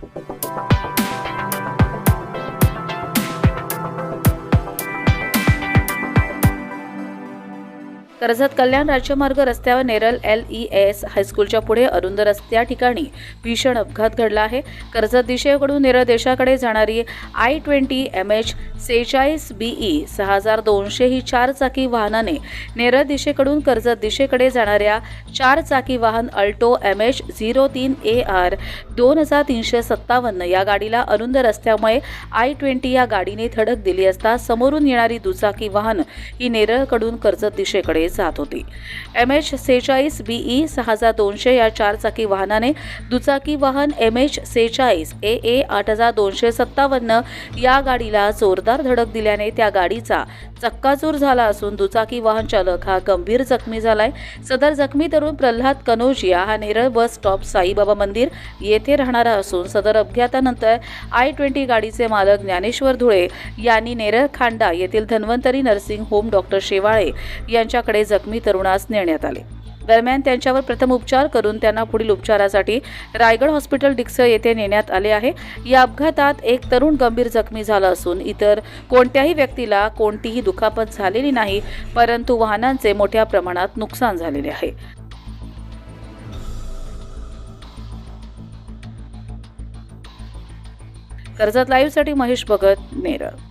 Thank you Karjat Kalyan राज्यमार्ग रस्त्यावर Neral L E S हायस्कूलच्या पुढे अरुंद रस्त्या ठिकाणी भीषण अपघात घडला आहे. कर्जत दिशेकडून नेरळ देशाकडे जाणारी आय ट्वेंटी एम एच सेहेचाळीस बीई सहा हजार दोनशे ही चार चाकी वाहनाने नेरळ दिशेकडून कर्जत दिशेकडे जाणाऱ्या चार चाकी वाहन अल्टो एम एच झिरो तीन ए आर दोन हजार तीनशे सत्तावन्न या गाडीला अरुंद रस्त्यामुळे आय ट्वेंटी या गाडीने धडक दिली असता समोरून येणारी दुचाकी वाहन ही नेरळकडून कर्जत दिशेकडे जात होती. एम एच सेहेचाळीस बीई सहा हजार दोनशे या चारचाकी वाहनाने दुचाकी वाहन एम एच सेहेचाळीस ए ए आठ हजार दोनशे सत्तावन्न या गाडीला जोरदार धडक दिल्याने त्या गाडीचा चक्काचूर झाला असून दुचाकी वाहन चालक हा गंभीर जखमी झालाय. सदर जखमी तरुण प्रल्हाद कनोजिया हा नेरळ बस स्टॉप साईबाबा मंदिर येथे राहणारा असून सदर अपघातानंतर आय ट्वेंटी गाडीचे मालक ज्ञानेश्वर धुळे यांनी नेरळ खांडा येथील Dhanvantari nursing home doctor Shewale यांच्याकडे जखमी तरुणास नेण्यात आले. दरम्यान त्यांच्यावर प्रथम उपचार करून त्यांना पुढील उपचारासाठी रायगड हॉस्पिटल डिक्स येथे नेण्यात आले आहे. या अपघातात एक तरुण गंभीर जखमी झाला असून इतर कोणत्याही व्यक्तीला कोणतीही दुखापत झालेली नाही परंतु वाहनांचे मोठ्या प्रमाणात नुकसान झालेले आहे. कर्जत लाईव्हसाठी महेश भगत नेरळ.